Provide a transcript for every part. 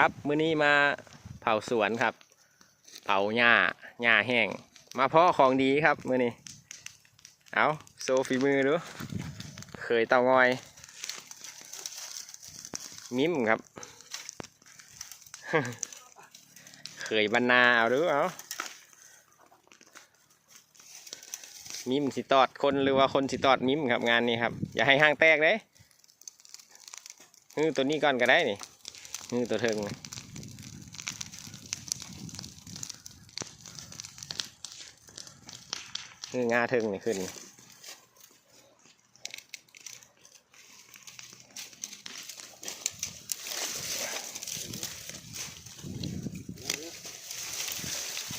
ครับมื้อนี้มาเผาสวนครับ เผาหญ้าหญ้าแห้ง มาเพาะของดีครับมื้อนี้ เอาโซฟีมือดูเคยเตางอย มิมครับ เคยบรรณาเอาดูเอามิมสิตอดคนหรือว่าคนสิตอดมิมครับงานนี้ครับ อย่าให้ห้างแตกเลยฮือตัวนี้ก่อนก็ได้นี่ ฮือตัวเทิงฮืองาเทิงนี่ขึ้น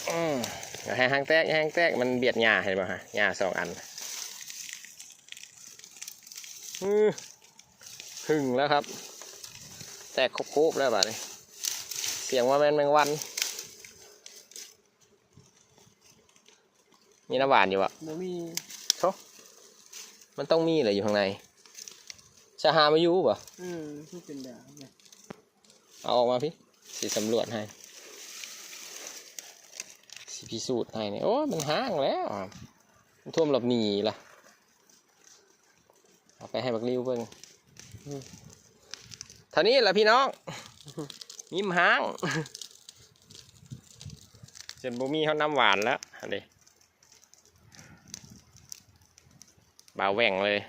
อืมอย่าให้หางแตกอย่าให้ห้างแตกมันเบียดหญ้าเห็นป่ะฮะหญ้าสองอันอหึงแล้วครับ แตกโคบๆแล้วบ้านี้เสียงว่าแมนแมงวัน มีน้ำหวานอยู่อะบ่มีมันต้องมีเลยอยู่ข้างในชาหามาอยู่ป่ะอืมที่เป็นแบบนี้เอาออกมาพี่สิสำรวจให้สิพิสูจน์ให้เนี่ยโอ้ยมันห้างแล้วอะมันท่วมหลบหนีล่ะเอาไปให้บักริ้วเบิ่งอืมเท่านี้แหละพี่น้องยิ้มห้างเจนบูมีเขาน้ำหวานแล้วอันนี้บ่าวแหว่งเลย